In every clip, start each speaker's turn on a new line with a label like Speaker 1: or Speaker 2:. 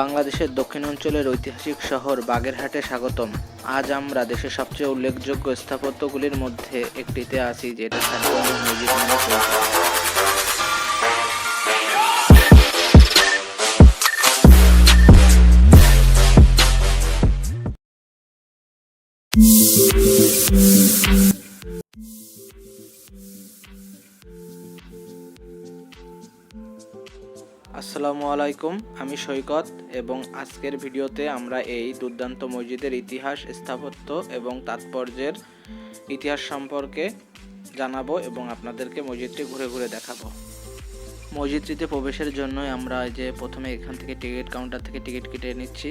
Speaker 1: বাংলাদেশের দক্ষিণাঞ্চলের ঐতিহাসিক শহর বাগেরহাটে স্বাগতম। আজ আমরা দেশের সবচেয়ে উল্লেখযোগ্য স্থাপত্যগুলির মধ্যে একটিতে আছি, যেটা নামে পরিচিত আসসালামু আলাইকুম, আমি সৈকত এবং আজকের ভিডিওতে আমরা এই দুর্দান্ত মসজিদের ইতিহাস, স্থাপত্য এবং তাৎপর্যের ইতিহাস সম্পর্কে জানাব এবং আপনাদেরকে মসজিদটি ঘুরে ঘুরে দেখাবো। মসজিদটিতে প্রবেশের জন্য আমরা যে প্রথমে এখান থেকে টিকিট, কাউন্টার থেকে টিকিট কেটে নিচ্ছি।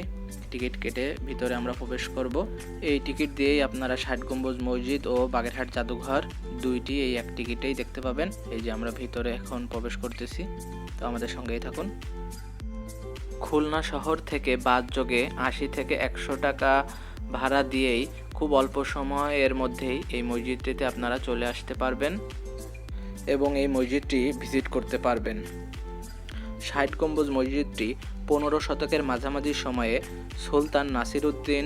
Speaker 1: টিকিট কেটে ভিতরে আমরা প্রবেশ করব। এই টিকিট দিয়েই আপনারা ষাট গম্বুজ মসজিদ ও বাগেরহাট জাদুঘর দুইটি এই এক টিকিটেই দেখতে পাবেন। এই যে আমরা ভিতরে এখন প্রবেশ করতেছি। তো আমাদের সঙ্গেই থাকুন। খুলনা শহর থেকে বাস যোগে আশি থেকে একশো টাকা ভাড়া দিয়েই খুব অল্প সময়ের মধ্যেই এই মসজিদটিতে আপনারা চলে আসতে পারবেন এবং এই মসজিদটি ভিজিট করতে পারবেন। ষাট গম্বুজ মসজিদটি পনেরো শতকের মাঝামাঝি সময়ে সুলতান নাসিরুদ্দিন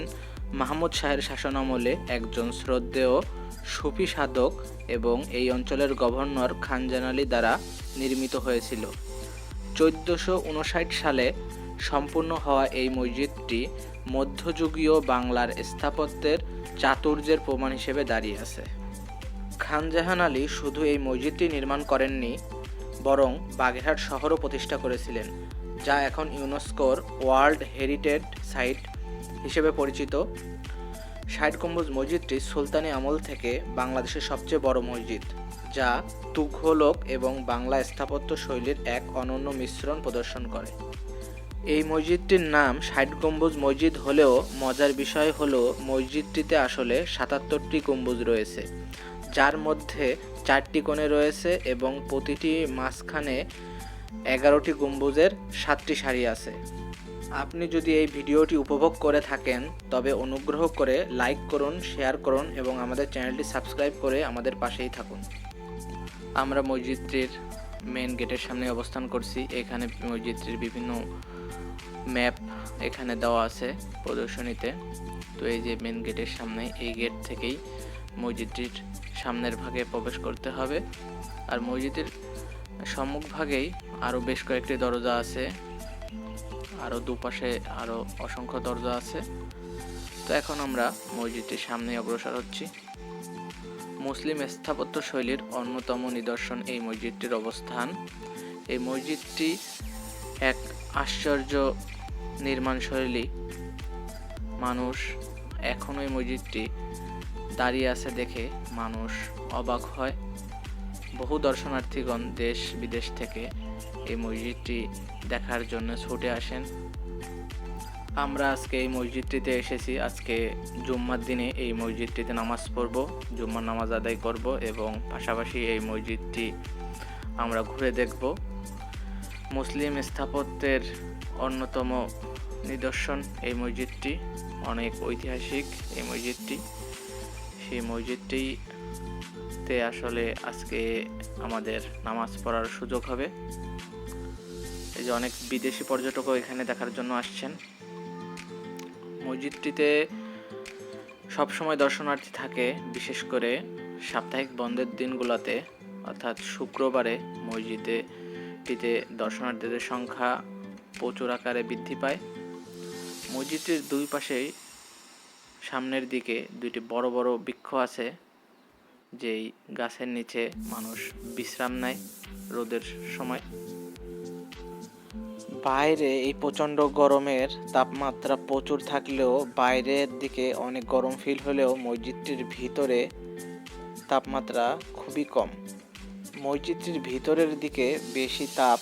Speaker 1: মাহমুদ শাহের শাসনামলে একজন শ্রদ্ধেয় সুফি সাধক এবং এই অঞ্চলের গভর্নর খানজান আলী দ্বারা নির্মিত হয়েছিল। চোদ্দোশো উনষাট সালে সম্পূর্ণ হওয়া এই মসজিদটি মধ্যযুগীয় বাংলার স্থাপত্যের চাতুর্যের প্রমাণ হিসেবে দাঁড়িয়ে আছে। খানজাহান আলী শুধু এই মসজিদটি নির্মাণ করেননি বরং বাগেরহাট শহরও প্রতিষ্ঠা করেছিলেন, যা এখন ইউনেস্কোর ওয়ার্ল্ড হেরিটেজ সাইট হিসেবে পরিচিত। ষাট গম্বুজ মসজিদটি সুলতানি আমল থেকে বাংলাদেশের সবচেয়ে বড় মসজিদ, যা তুঘলক এবং বাংলা স্থাপত্য শৈলীর এক অনন্য মিশ্রণ প্রদর্শন করে। এই মসজিদটির নাম ষাট গম্বুজ মসজিদ হলেও মজার বিষয় হলো মসজিদটিতে আসলে সাতাত্তরটি গম্বুজ রয়েছে যার মধ্যে চারটি কোণে রয়েছে এবং প্রতিটি মাঝখানে এগারোটি গম্বুজের সাতটি সারি আছে। আপনি যদি এই ভিডিওটি উপভোগ করে থাকেন, তবে অনুগ্রহ করে লাইক করুন, শেয়ার করুন এবং আমাদের চ্যানেলটি সাবস্ক্রাইব করে আমাদের পাশেই থাকুন। আমরা মসজিদটির মেন গেটের সামনে অবস্থান করছি। এখানে মসজিদটির বিভিন্ন ম্যাপ এখানে দেওয়া আছে প্রদর্শনীতে। তো এই যে মেন গেটের সামনে, এই গেট থেকেই মসজিদটির সামনের ভাগে প্রবেশ করতে হবে। আর মসজিদের সম্মুখ ভাগেই আরও বেশ কয়েকটি দরজা আছে। আরও দুপাশে আরও অসংখ্য দরজা আছে। তো এখন আমরা মসজিদটির সামনে অগ্রসর হচ্ছি। মুসলিম স্থাপত্য শৈলীর অন্যতম নিদর্শন এই মসজিদটির অবস্থান। এই মসজিদটি এক আশ্চর্য নির্মাণ শৈলী মানুষ এখনও এই মসজিদটি দাঁড়িয়ে আছে দেখে মানুষ অবাক হয়। বহু দর্শনার্থীগণ দেশ বিদেশ থেকে এই মসজিদটি দেখার জন্য ছুটে আসেন। আমরা আজকে এই মসজিদটিতে এসেছি। আজকে জুম্মার দিনে এই মসজিদটিতে নামাজ পড়ব, জুম্মার নামাজ আদায় করব এবং পাশাপাশি এই মসজিদটি আমরা ঘুরে দেখব। মুসলিম স্থাপত্যের অন্যতম নিদর্শন এই মসজিদটি, অনেক ঐতিহাসিক এই মসজিদটি। সেই মসজিদটিতে আসলে আজকে আমাদের নামাজ পড়ার সুযোগ হবে। এই যে অনেক বিদেশি পর্যটকও এখানে দেখার জন্য আসছেন। মসজিদটিতে সবসময় দর্শনার্থী থাকে, বিশেষ করে সাপ্তাহিক বন্ধের দিনগুলোতে, অর্থাৎ শুক্রবারে মসজিদে টিতে দর্শনার্থীদের সংখ্যা প্রচুর আকারে বৃদ্ধি পায়। মসজিদটির দুই পাশেই সামনের দিকে দুইটি বড় বড় বৃক্ষ আছে, যেই গাছের নিচে মানুষ বিশ্রাম নেয় রোদের সময়। বাইরে এই প্রচণ্ড গরমের তাপমাত্রা প্রচুর থাকলেও বাইরের দিকে অনেক গরম ফিল হলেও মসজিদটির ভিতরে তাপমাত্রা খুবই কম। মসজিদটির ভিতরের দিকে বেশি তাপ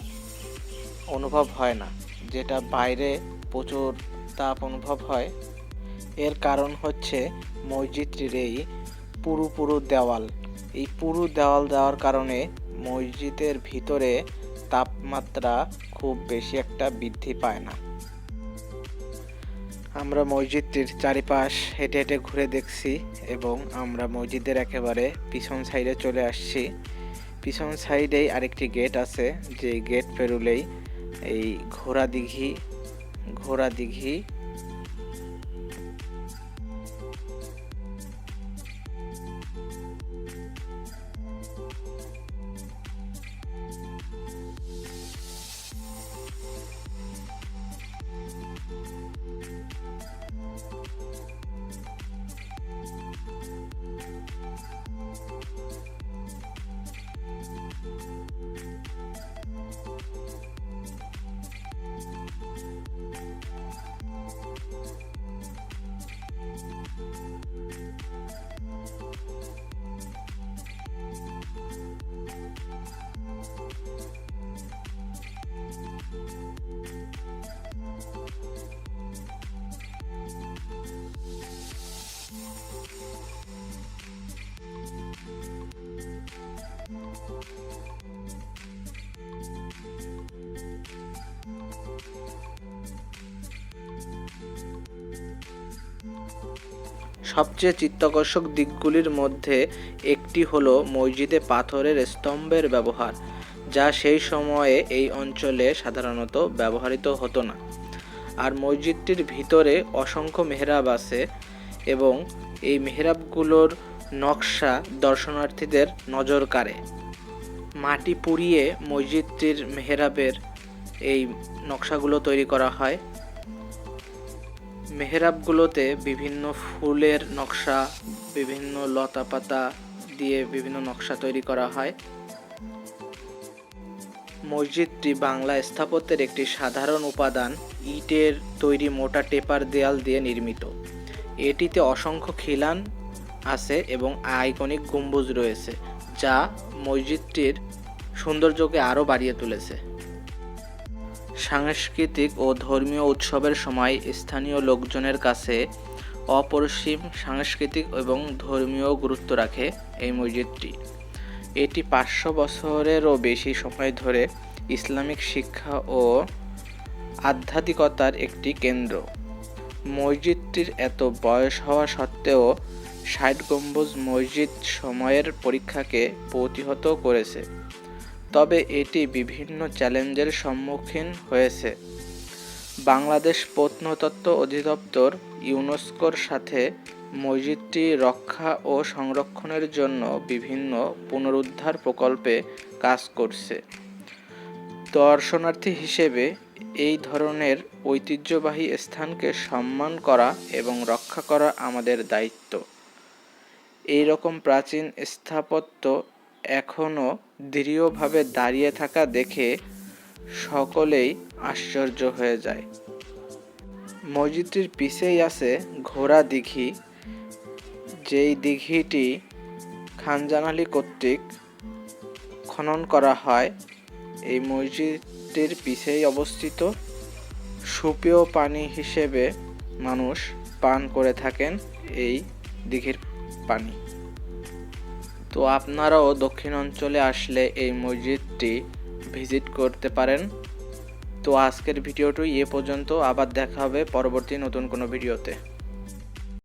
Speaker 1: অনুভব হয় না, যেটা বাইরে প্রচুর তাপ অনুভব হয়। এর কারণ হচ্ছে মসজিদটির এই পুরু পুরু দেওয়াল। এই পুরু দেওয়াল দেওয়ার কারণে মসজিদের ভিতরে তাপমাত্রা খুব বেশি একটা বৃদ্ধি পায় না। আমরা মসজিদটির চারিপাশ হেঁটে হেঁটে ঘুরে দেখছি এবং আমরা মসজিদের একেবারে পিছন সাইডে চলে আসছি। পিছন সাইডেই আরেকটি গেট আছে যে গেট পেরুলেই এই ঘোড়া দিঘি ঘোড়া দিঘি সবচেয়ে চিত্তাকর্ষক দিকগুলির মধ্যে একটি হলো মসজিদে পাথরের স্তম্ভের ব্যবহার, যা সেই সময়ে এই অঞ্চলে সাধারণত ব্যবহৃত হতো না। আর মসজিদটির ভিতরে অসংখ্য মেহরাব আছে এবং এই মেহরাবগুলোর নকশা দর্শনার্থীদের নজর কাড়ে। মাটি পুড়িয়ে মসজিদটির মেহরাবের এই নকশাগুলো তৈরি করা হয়। মেহরাবগুলোতে বিভিন্ন ফুলের নকশা, বিভিন্ন লতা পাতা দিয়ে বিভিন্ন নকশা তৈরি করা হয়। মসজিদটি বাংলা স্থাপত্যের একটি সাধারণ উপাদান। ইটের তৈরি মোটা টেপার দেয়াল দিয়ে নির্মিত। এটিতে অসংখ্য খিলান আছে এবং আইকনিক গম্বুজ রয়েছে, যা মসজিদটির সৌন্দর্যকে আরও বাড়িয়ে তুলেছে। সাংস্কৃতিক ও ধর্মীয় উৎসবের সময় স্থানীয় লোকজনের কাছে অপরিসীম সাংস্কৃতিক এবং ধর্মীয় গুরুত্ব রাখে এই মসজিদটি। এটি পাঁচশো বছরেরও বেশি সময় ধরে ইসলামিক শিক্ষা ও আধ্যাত্মিকতার একটি কেন্দ্র। মসজিদটির এত বয়স হওয়া সত্ত্বেও ষাট গম্বুজ মসজিদ সময়ের পরীক্ষাকে প্রতিহত করেছে। তবে এটি বিভিন্ন চ্যালেঞ্জের সম্মুখীন হয়েছে। বাংলাদেশ প্রত্নতত্ত্ব অধিদপ্তর ইউনেস্কোর সাথে মসজিদটি রক্ষা ও সংরক্ষণের জন্য বিভিন্ন পুনরুদ্ধার প্রকল্পে কাজ করছে। দর্শনার্থী হিসেবে এই ধরনের ঐতিহ্যবাহী স্থানকে সম্মান করা এবং রক্ষা করা আমাদের দায়িত্ব। এই রকম প্রাচীন স্থাপত্য এখনও দৃঢ়ভাবে দাঁড়িয়ে থাকা দেখে সকলেই আশ্চর্য হয়ে যায়। মসজিদটির পিছেই আছে ঘোড়া দিঘি। যেই দিঘিটি খানজানালি কর্তৃক খনন করা হয়, এই মসজিদটির পিছেই অবস্থিত। সুপেয় পানি হিসেবে মানুষ পান করে থাকেন এই দিঘির পানি। তো আপনারাও দক্ষিণ অঞ্চলে আসলে এই মসজিদটি ভিজিট করতে পারেন। তো আজকের ভিডিওটি এ পর্যন্ত, আবার দেখা হবে পরবর্তী নতুন কোনো ভিডিওতে।